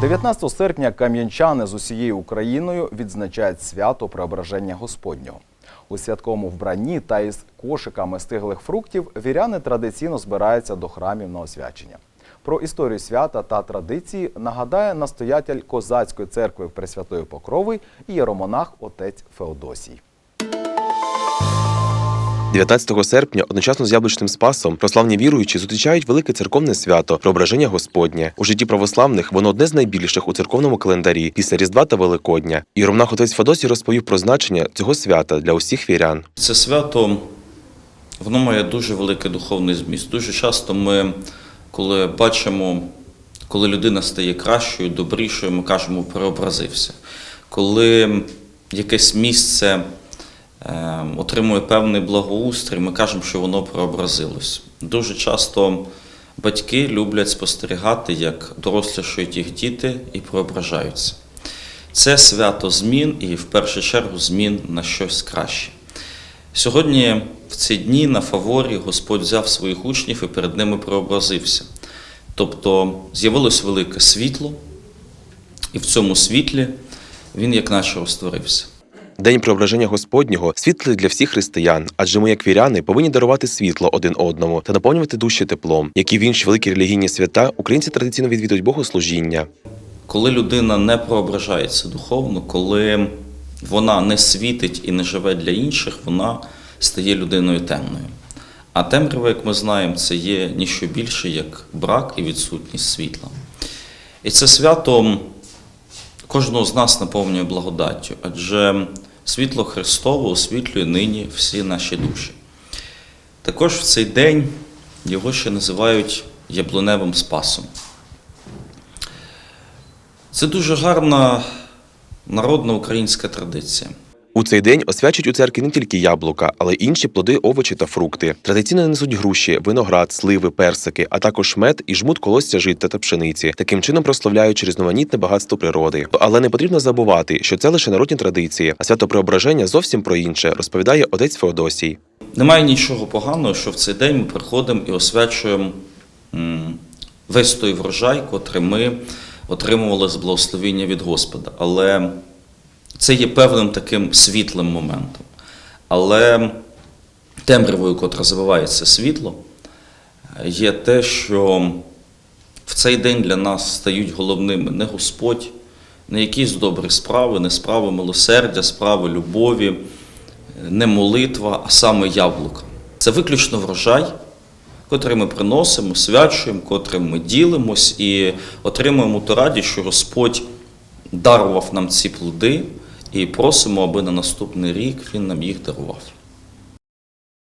19 серпня кам'янчани з усією Україною відзначають свято Преображення Господнього. У святковому вбранні та із кошиками стиглих фруктів віряни традиційно збираються до храмів на освячення. Про історію свята та традиції нагадає настоятель Козацької церкви Пресвятої Покрови і єромонах отець Феодосій. 19 серпня, одночасно з яблучним спасом, православні віруючі зустрічають велике церковне свято Преображення Господнє. У житті православних воно одне з найбільших у церковному календарі після Різдва та Великодня. І Ромнах отець Федосій розповів про значення цього свята для усіх вірян. Це свято воно має дуже великий духовний зміст. Дуже часто ми, коли бачимо, коли людина стає кращою, добрішою, ми кажемо переобразився. Коли якесь місце отримує певний благоустрій, ми кажемо, що воно преобразилось. Дуже часто батьки люблять спостерігати, як дорослішають їх діти і преображаються. Це свято змін і в першу чергу змін на щось краще. Сьогодні, в ці дні на фаворі, Господь взяв своїх учнів і перед ними преобразився. Тобто з'явилось велике світло, і в цьому світлі він як наче розтворився. День преображення Господнього світлий для всіх християн, адже ми, як віряни, повинні дарувати світло один одному та наповнювати душі теплом, як і в інші великі релігійні свята, українці традиційно відвідують богослужіння. Коли людина не преображається духовно, коли вона не світить і не живе для інших, вона стає людиною темною. А темрява, як ми знаємо, це є ніщо більше, як брак і відсутність світла. І це свято кожного з нас наповнює благодаттю, адже світло Христове освітлює нині всі наші душі. Також в цей день його ще називають яблуневим спасом. Це дуже гарна народна українська традиція. У цей день освячують у церкві не тільки яблука, але й інші плоди, овочі та фрукти. Традиційно несуть груші, виноград, сливи, персики, а також мед і жмут колосся життя та пшениці, таким чином прославляючи різноманітне багатство природи. Але не потрібно забувати, що це лише народні традиції, а свято преображення зовсім про інше, розповідає отець Феодосій. Немає нічого поганого, що в цей день ми приходимо і освячуємо весь той врожай, котрий ми отримували з благословіння від Господа. Але це є певним таким світлим моментом. Але темрявою, котра забивається світло, є те, що в цей день для нас стають головними не Господь, не якісь добрі справи, не справи милосердя, справи любові, не молитва, а саме яблука. Це виключно врожай, котрий ми приносимо, свячуємо, котрим ми ділимось і отримуємо ту радість, що Господь дарував нам ці плоди, і просимо, аби на наступний рік Він нам їх дарував.